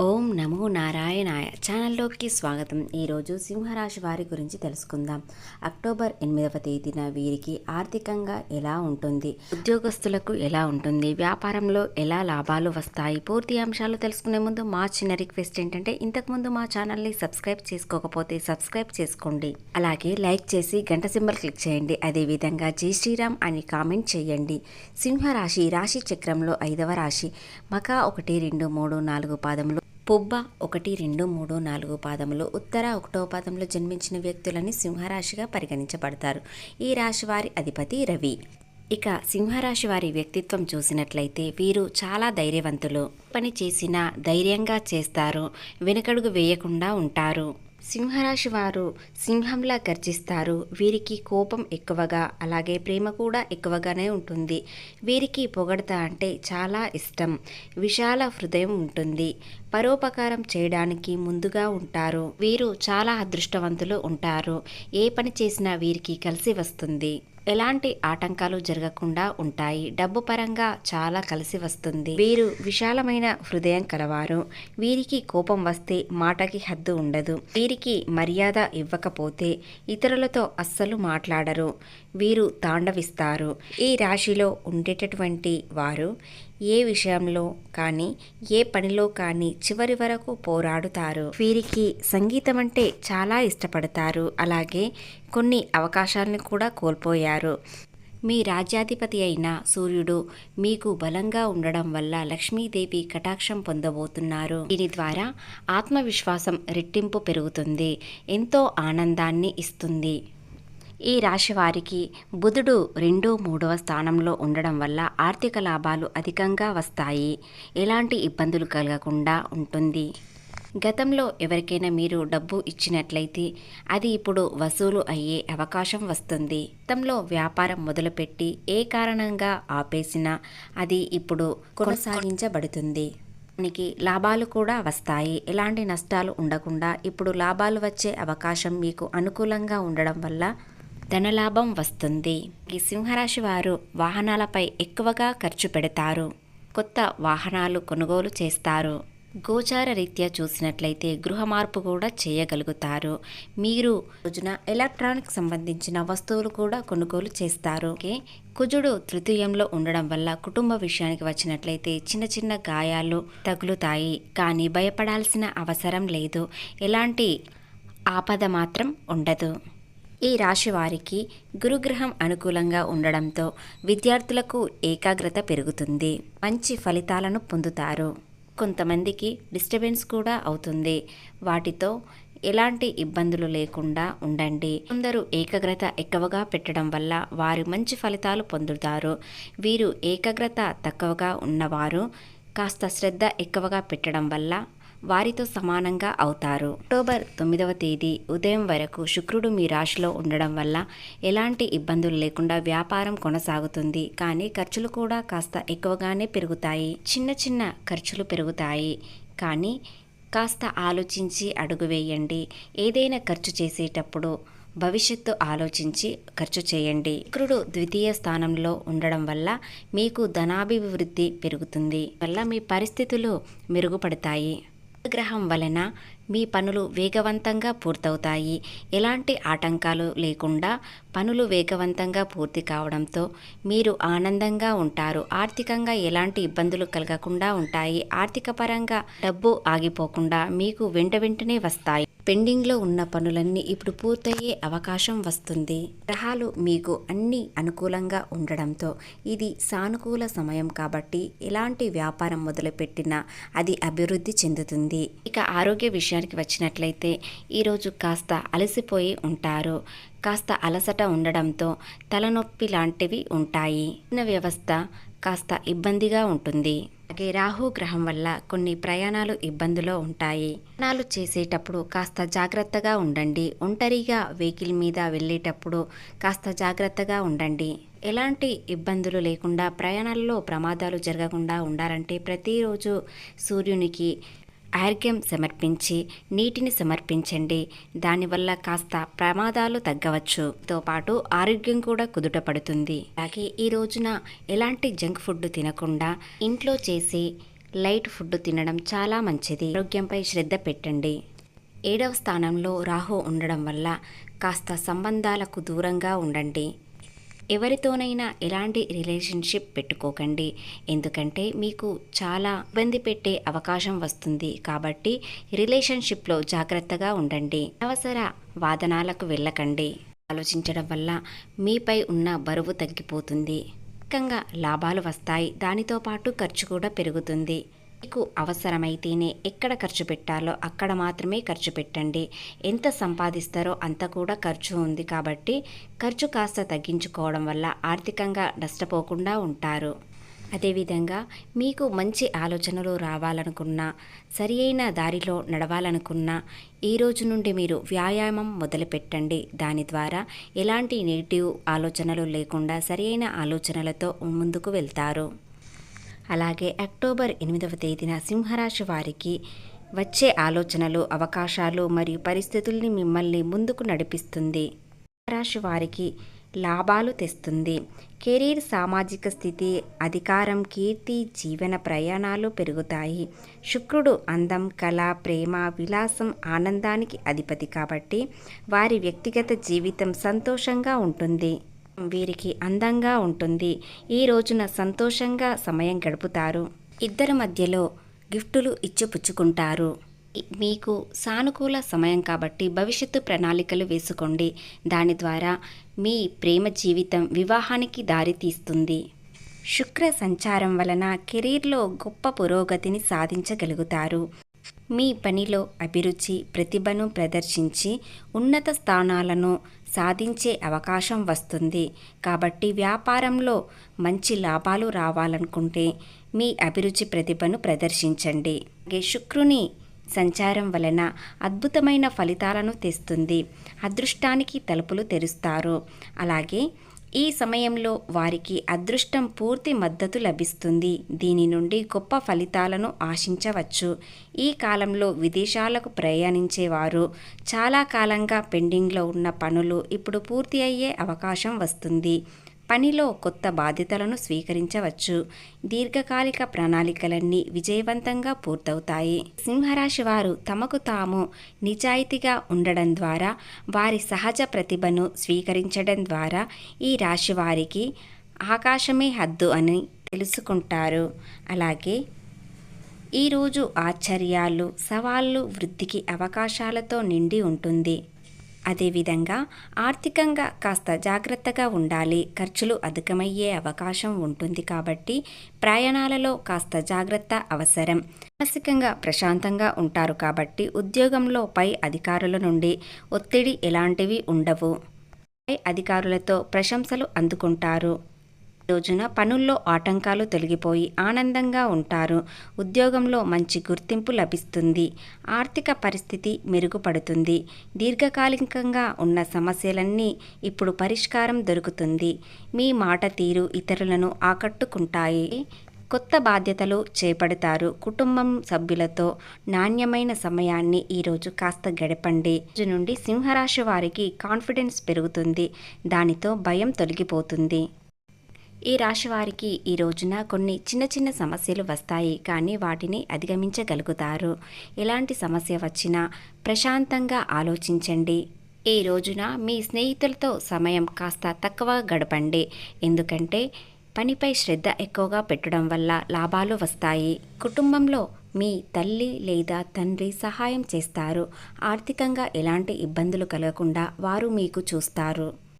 ఓం నమో నారాయణాయ ఛానల్లోకి స్వాగతం. ఈరోజు సింహరాశి వారి గురించి తెలుసుకుందాం. అక్టోబర్ ఎనిమిదవ తేదీన వీరికి ఆర్థికంగా ఎలా ఉంటుంది? ఉద్యోగస్తులకు ఎలా ఉంటుంది? వ్యాపారంలో ఎలా లాభాలు వస్తాయి? పూర్తి అంశాలు తెలుసుకునే ముందు మా చిన్న రిక్వెస్ట్ ఏంటంటే ఇంతకుముందు మా ఛానల్ని సబ్స్క్రైబ్ చేసుకోకపోతే సబ్స్క్రైబ్ చేసుకోండి. అలాగే లైక్ చేసి గంట సింబల్ క్లిక్ చేయండి. అదేవిధంగా జై శ్రీరామ్ అని కామెంట్ చేయండి. సింహరాశి రాశి చక్రంలో ఐదవ రాశి. మకా ఒకటి రెండు మూడు నాలుగు పాదములు పుబ్బ ఒకటి రెండు మూడు నాలుగు పాదములు ఉత్తర ఒకటో పాదంలో జన్మించిన వ్యక్తులని సింహరాశిగా పరిగణించబడతారు. ఈ రాశి వారి అధిపతి రవి. ఇక సింహరాశి వారి వ్యక్తిత్వం చూసినట్లయితే వీరు చాలా ధైర్యవంతులు. పని చేసినా ధైర్యంగా చేస్తారు. వెనుకడుగు వేయకుండా ఉంటారు. సింహరాశి వారు సింహంలా గర్జిస్తారు. వీరికి కోపం ఎక్కువగా అలాగే ప్రేమ కూడా ఎక్కువగానే ఉంటుంది. వీరికి పొగడత అంటే చాలా ఇష్టం. విశాల హృదయం ఉంటుంది. పరోపకారం చేయడానికి ముందుగా ఉంటారు. వీరు చాలా అదృష్టవంతులు ఉంటారు. ఏ పని చేసినా వీరికి కలిసి వస్తుంది. ఎలాంటి ఆటంకాలు జరగకుండా ఉంటాయి. డబ్బు పరంగా చాలా కలిసి వస్తుంది. వీరు విశాలమైన హృదయం కలవారు. వీరికి కోపం వస్తే మాటకి హద్దు ఉండదు. వీరికి మర్యాద ఇవ్వకపోతే ఇతరులతో అస్సలు మాట్లాడరు. వీరు తాండవిస్తారు. ఈ రాశిలో ఉండేటటువంటి వారు ఏ విషయంలో కానీ ఏ పనిలో కానీ చివరి వరకు పోరాడుతారు. వీరికి సంగీతం అంటే చాలా ఇష్టపడతారు. అలాగే కొన్ని అవకాశాలను కూడా కోల్పోయారు. మీ రాజ్యాధిపతి అయిన సూర్యుడు మీకు బలంగా ఉండడం వల్ల లక్ష్మీదేవి కటాక్షం పొందబోతున్నారు. దీని ద్వారా ఆత్మవిశ్వాసం రెట్టింపు పెరుగుతుంది. ఎంతో ఆనందాన్ని ఇస్తుంది. ఈ రాశి వారికి బుధుడు రెండు మూడవ స్థానంలో ఉండడం వల్ల ఆర్థిక లాభాలు అధికంగా వస్తాయి. ఎలాంటి ఇబ్బందులు కలగకుండా ఉంటుంది. గతంలో ఎవరికైనా మీరు డబ్బు ఇచ్చినట్లయితే అది ఇప్పుడు వసూలు అయ్యే అవకాశం వస్తుంది. గతంలో వ్యాపారం మొదలుపెట్టి ఏ కారణంగా ఆపేసినా అది ఇప్పుడు కొనసాగించబడుతుంది. దానికి లాభాలు కూడా వస్తాయి. ఎలాంటి నష్టాలు ఉండకుండా ఇప్పుడు లాభాలు వచ్చే అవకాశం మీకు అనుకూలంగా ఉండడం వల్ల ధనలాభం వస్తుంది. ఈ సింహరాశి వారు వాహనాలపై ఎక్కువగా ఖర్చు పెడతారు. కొత్త వాహనాలు కొనుగోలు చేస్తారు. గోచార రీత్యా చూసినట్లయితే గృహ మార్పు కూడా చేయగలుగుతారు. మీరు రోజున ఎలక్ట్రానిక్ సంబంధించిన వస్తువులు కూడా కొనుగోలు చేస్తారు. ఓకే. కుజుడు తృతీయంలో ఉండడం వల్ల కుటుంబ విషయానికి వచ్చినట్లయితే చిన్న చిన్న గాయాలు తగులుతాయి. కానీ భయపడాల్సిన అవసరం లేదు. ఎలాంటి ఆపద మాత్రం ఉండదు. ఈ రాశి వారికి గురుగ్రహం అనుకూలంగా ఉండడంతో విద్యార్థులకు ఏకాగ్రత పెరుగుతుంది. మంచి ఫలితాలను పొందుతారు. కొంతమందికి డిస్టర్బెన్స్ కూడా అవుతుంది. వాటితో ఎలాంటి ఇబ్బందులు లేకుండా ఉండండి. కొందరు ఏకాగ్రత ఎక్కువగా పెట్టడం వల్ల వారు మంచి ఫలితాలు పొందుతారు. వీరు ఏకాగ్రత తక్కువగా ఉన్నవారు కాస్త శ్రద్ధ ఎక్కువగా పెట్టడం వల్ల వారితో సమానంగా అవుతారు. అక్టోబర్ తొమ్మిదవ తేదీ ఉదయం వరకు శుక్రుడు మీ రాశిలో ఉండడం వల్ల ఎలాంటి ఇబ్బందులు లేకుండా వ్యాపారం కొనసాగుతుంది. కానీ ఖర్చులు కూడా కాస్త ఎక్కువగానే పెరుగుతాయి. చిన్న చిన్న ఖర్చులు పెరుగుతాయి. కానీ కాస్త ఆలోచించి అడుగు వేయండి. ఏదైనా ఖర్చు చేసేటప్పుడు భవిష్యత్తు ఆలోచించి ఖర్చు చేయండి. శుక్రుడు ద్వితీయ స్థానంలో ఉండడం వల్ల మీకు ధనాభివృద్ధి పెరుగుతుంది. వల్ల మీ పరిస్థితులు మెరుగుపడతాయి. గ్రహం వలన మీ పనులు వేగవంతంగా పూర్తవుతాయి. ఎలాంటి ఆటంకాలు లేకుండా పనులు వేగవంతంగా పూర్తి కావడంతో మీరు ఆనందంగా ఉంటారు. ఆర్థికంగా ఎలాంటి ఇబ్బందులు కలగకుండా ఉంటాయి. ఆర్థిక పరంగా డబ్బు ఆగిపోకుండా మీకు వెంట వెంటనే వస్తాయి. పెండింగ్లో ఉన్న పనులన్నీ ఇప్పుడు పూర్తయ్యే అవకాశం వస్తుంది. గ్రహాలు మీకు అన్ని అనుకూలంగా ఉండడంతో ఇది సానుకూల సమయం కాబట్టి ఎలాంటి వ్యాపారం మొదలుపెట్టినా అది అభివృద్ధి చెందుతుంది. ఇక ఆరోగ్య విషయానికి వచ్చినట్లయితే ఈరోజు కాస్త అలసిపోయి ఉంటారు. కాస్త అలసట ఉండడంతో తలనొప్పి లాంటివి ఉంటాయి. వ్యవస్థ కాస్త ఇబ్బందిగా ఉంటుంది. అలాగే రాహు గ్రహం వల్ల కొన్ని ప్రయాణాలు ఇబ్బందులో ఉంటాయి. ప్రయాణాలు చేసేటప్పుడు కాస్త జాగ్రత్తగా ఉండండి. ఒంటరిగా వెహికల్ మీద వెళ్ళేటప్పుడు కాస్త జాగ్రత్తగా ఉండండి. ఎలాంటి ఇబ్బందులు లేకుండా ప్రయాణాల్లో ప్రమాదాలు జరగకుండా ఉండాలంటే ప్రతిరోజు సూర్యునికి ఆర్గ్యం సమర్పించి నీటిని సమర్పించండి. దానివల్ల కాస్త ప్రమాదాలు తగ్గవచ్చు. తో పాటు ఆరోగ్యం కూడా కుదుటపడుతుంది అలాగే ఈ రోజున ఎలాంటి జంక్ ఫుడ్ తినకుండా ఇంట్లో చేసి లైట్ ఫుడ్ తినడం చాలా మంచిది. ఆరోగ్యంపై శ్రద్ధ పెట్టండి. ఏడవ స్థానంలో రాహు ఉండడం వల్ల కాస్త సంబంధాలకు దూరంగా ఉండండి. ఎవరితోనైనా ఎలాంటి రిలేషన్షిప్ పెట్టుకోకండి. ఎందుకంటే మీకు చాలా ఇబ్బంది పెట్టే అవకాశం వస్తుంది. కాబట్టి రిలేషన్షిప్లో జాగ్రత్తగా ఉండండి. అవసర వాదనాలకు వెళ్ళకండి. ఆలోచించడం వల్ల మీపై ఉన్న బరువు తగ్గిపోతుంది. అధికంగా లాభాలు వస్తాయి. దానితో పాటు ఖర్చు కూడా పెరుగుతుంది. మీకు అవసరమైతేనే ఎక్కడ ఖర్చు పెట్టాలో అక్కడ మాత్రమే ఖర్చు పెట్టండి. ఎంత సంపాదిస్తారో అంత కూడా ఖర్చు ఉంది కాబట్టి ఖర్చు కాస్త తగ్గించుకోవడం వల్ల ఆర్థికంగా నష్టపోకుండా ఉంటారు. అదేవిధంగా మీకు మంచి ఆలోచనలు రావాలనుకున్నా సరి అయిన దారిలో నడవాలనుకున్నా ఈ రోజు నుండి మీరు వ్యాయామం మొదలుపెట్టండి. దాని ద్వారా ఎలాంటి నెగిటివ్ ఆలోచనలు లేకుండా సరి అయిన ఆలోచనలతో ముందుకు వెళ్తారు. అలాగే అక్టోబర్ ఎనిమిదవ తేదీన సింహరాశి వారికి వచ్చే ఆలోచనలు అవకాశాలు మరియు పరిస్థితుల్ని మిమ్మల్ని ముందుకు నడిపిస్తుంది. రాశి వారికి లాభాలు తెస్తుంది. కెరీర్ సామాజిక స్థితి అధికారం కీర్తి జీవన ప్రయాణాలు పెరుగుతాయి. శుక్రుడు అందం కళ ప్రేమ విలాసం ఆనందానికి అధిపతి కాబట్టి వారి వ్యక్తిగత జీవితం సంతోషంగా ఉంటుంది. వీరికి అందంగా ఉంటుంది. ఈ రోజున సంతోషంగా సమయం గడుపుతారు. ఇద్దరి మధ్యలో గిఫ్టులు ఇచ్చిపుచ్చుకుంటారు. మీకు సానుకూల సమయం కాబట్టి భవిష్యత్తు ప్రణాళికలు వేసుకోండి. దాని ద్వారా మీ ప్రేమ జీవితం వివాహానికి దారితీస్తుంది శుక్ర సంచారం వలన కెరీర్లో గొప్ప పురోగతిని సాధించగలుగుతారు. మీ పనిలో అభిరుచి ప్రతిభను ప్రదర్శించి ఉన్నత స్థానాలను సాధించే అవకాశం వస్తుంది. కాబట్టి వ్యాపారంలో మంచి లాభాలు రావాలనుకుంటే మీ అభిరుచి ప్రతిభను ప్రదర్శించండి. అలాగే శుక్రుని సంచారం వలన అద్భుతమైన ఫలితాలను తెస్తుంది. అదృష్టానికి తలుపులు తెరుస్తారు. అలాగే ఈ సమయంలో వారికి అదృష్టం పూర్తి మద్దతు లభిస్తుంది. దీని నుండి గొప్ప ఫలితాలను ఆశించవచ్చు. ఈ కాలంలో విదేశాలకు ప్రయాణించేవారు చాలా కాలంగా పెండింగ్లో ఉన్న పనులు ఇప్పుడు పూర్తి అయ్యే అవకాశం వస్తుంది. పనిలో కొత్త బాధ్యతలను స్వీకరించవచ్చు. దీర్ఘకాలిక ప్రణాళికలన్నీ విజయవంతంగా పూర్తవుతాయి. సింహరాశి వారు తమకు తాము నిజాయితీగా ఉండడం ద్వారా వారి సహజ ప్రతిభను స్వీకరించడం ద్వారా ఈ రాశి వారికి ఆకాశమే హద్దు అని తెలుసుకుంటారు. అలాగే ఈరోజు ఆశ్చర్యాలు సవాళ్ళు వృద్ధికి అవకాశాలతో నిండి ఉంటుంది. అదేవిధంగా ఆర్థికంగా కాస్త జాగ్రత్తగా ఉండాలి. ఖర్చులు అధికమయ్యే అవకాశం ఉంటుంది కాబట్టి ప్రయాణాలలో కాస్త జాగ్రత్త అవసరం. మానసికంగా ప్రశాంతంగా ఉంటారు కాబట్టి ఉద్యోగంలో పై అధికారుల నుండి ఒత్తిడి ఎలాంటివి ఉండవు. పై అధికారులతో ప్రశంసలు అందుకుంటారు. రోజున పనుల్లో ఆటంకాలు తొలగిపోయి ఆనందంగా ఉంటారు. ఉద్యోగంలో మంచి గుర్తింపు లభిస్తుంది. ఆర్థిక పరిస్థితి మెరుగుపడుతుంది. దీర్ఘకాలికంగా ఉన్న సమస్యలన్నీ ఇప్పుడు పరిష్కారం దొరుకుతుంది. మీ మాట తీరు ఇతరులను ఆకట్టుకుంటాయి. కొత్త బాధ్యతలు చేపడతారు. కుటుంబం సభ్యులతో నాణ్యమైన సమయాన్ని ఈరోజు కాస్త గడపండి. రోజు నుండి సింహరాశి వారికి కాన్ఫిడెన్స్ పెరుగుతుంది. దానితో భయం తొలగిపోతుంది. ఈ రాశి వారికి ఈ రోజున కొన్ని చిన్న చిన్న సమస్యలు వస్తాయి కానీ వాటిని అధిగమించగలుగుతారు. ఎలాంటి సమస్య వచ్చినా ప్రశాంతంగా ఆలోచించండి. ఈ రోజున మీ స్నేహితులతో సమయం కాస్త తక్కువ గడపండి. ఎందుకంటే పనిపై శ్రద్ధ ఎక్కువగా పెట్టడం వల్ల లాభాలు వస్తాయి. కుటుంబంలో మీ తల్లి లేదా తండ్రి సహాయం చేస్తారు. ఆర్థికంగా ఎలాంటి ఇబ్బందులు కలగకుండా వారు మీకు చూస్తారు.